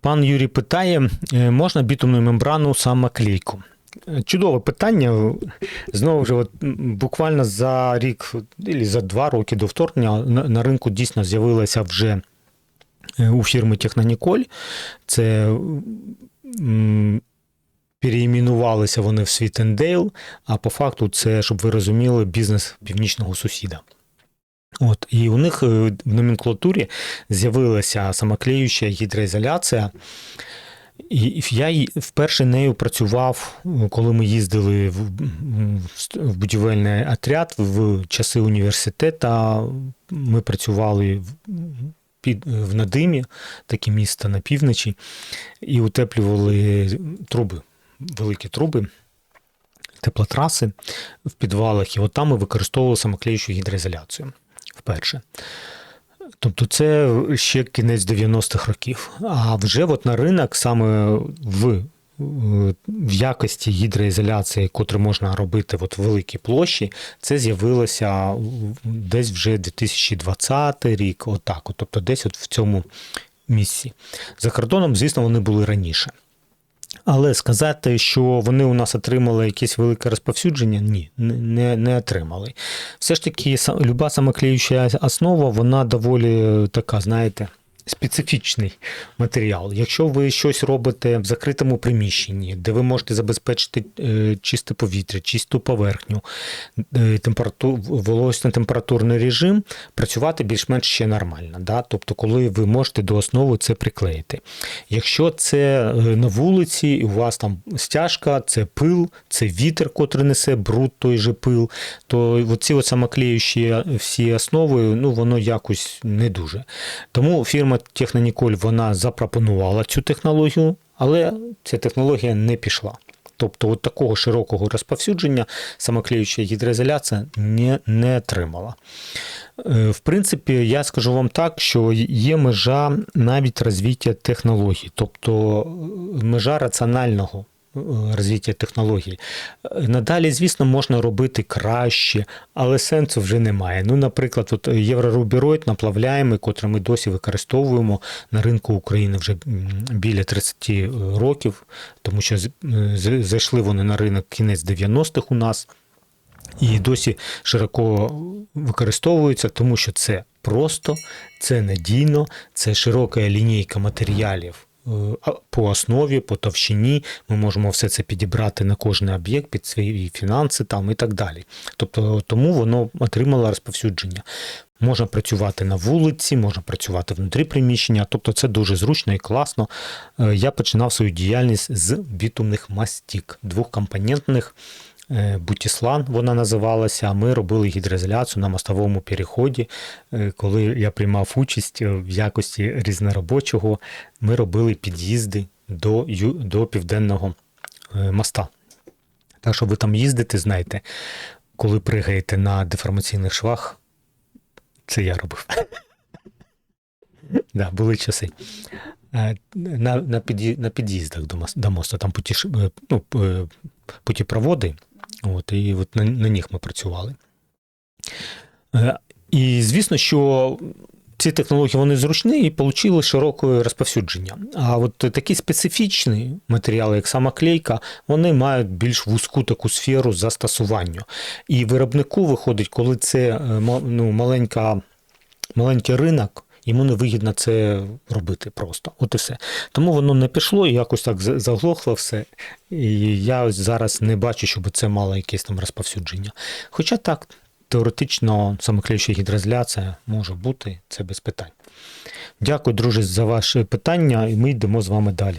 Пан Юрій питає, е, можна бітумну мембрану самоклейку? Чудове питання. Знову ж, от, буквально за рік або за два роки до вторгнення на, на ринку дійсно з'явилася вже е, у фірми Техноніколь. Це переіменувалися вони в Світендейл, а по факту це, щоб ви розуміли, бізнес північного сусіда. От, і у них е, в номенклатурі з'явилася самоклеюча гідроізоляція. І я вперше нею працював, коли ми їздили в, будівельний отряд в часи університету. Ми працювали під, в Надимі, таке місто на півночі, і утеплювали труби, великі труби, теплотраси в підвалах. І от там ми використовували самоклеючу гідроізоляцію вперше. Тобто це ще кінець 90-х років. А вже от на ринок саме в, е, в якості гідроізоляції, котру можна робити от великій площі, це з'явилося десь вже 2020 рік, отак. От, тобто десь от в цьому місці. За кордоном, звісно, вони були раніше. Але сказати, що вони у нас отримали якесь велике розповсюдження, ні, не, не отримали. Все ж таки, люба самоклеюча основа, вона доволі така, знаєте, специфічний матеріал. Якщо ви щось робите в закритому приміщенні, де ви можете забезпечити е, чисте повітря, чисту поверхню, е, температу, вологісно-температурний режим, працювати більш-менш ще нормально. Да? Тобто, коли ви можете до основи це приклеїти. Якщо це е, на вулиці, і у вас там стяжка, це пил, це вітер, котрий несе бруд, той же пил, то оці от самоклеючі всі основи, ну воно якось не дуже. Тому фірма Техноніколь вона запропонувала цю технологію, але ця технологія не пішла. Тобто от такого широкого розповсюдження самоклеюча гідроізоляція не, не отримала. Е, В принципі, я скажу вам так, що є межа навіть розвиття технологій, тобто е, межа раціонального розвиття технологій. Е, Надалі, звісно, можна робити краще, але сенсу вже немає. Ну, наприклад, от єврорубіроїд наплавляємий, котрий ми досі використовуємо на ринку України вже біля 30 років, тому що е, зайшли вони на ринок кінець 90-х у нас і досі широко використовуються, тому що це просто, це надійно, це широка лінійка матеріалів. Е, По основі, по товщині, ми можемо все це підібрати на кожний об'єкт під свої фінанси там і так далі. Тобто тому воно отримало розповсюдження. Можна працювати на вулиці, можна працювати внутрі приміщення, тобто це дуже зручно і класно. Е, Я починав свою діяльність з бітумних мастік, двохкомпонентних. Е, Бутіслан вона називалася. Ми робили гідроізоляцію на мостовому переході. Е, Коли я приймав участь е, в якості різноробочого, ми робили під'їзди до, до південного моста. Так що ви там їздите, знаєте, коли пригаєте на деформаційних швах, це я робив. Да, були часи. На, під'їздах до, мос- мосту, там ну, путіпроводи, от, і от на, на них ми працювали. Е, І звісно, що ці технології вони зручні і отримали широке розповсюдження. А от такі специфічні матеріали, як сама клейка, вони мають більш вузьку таку сферу застосування. І виробнику виходить, коли це е, ну, маленька, маленький ринок. Йому не вигідно це робити просто. От і все. Тому воно не пішло і якось так заглохло все. І я ось зараз не бачу, щоб це мало якесь там розповсюдження. Хоча так, теоретично самоклеюча гідроізоляція може бути, це без питань. Дякую, друже, за ваше питання, і ми йдемо з вами далі.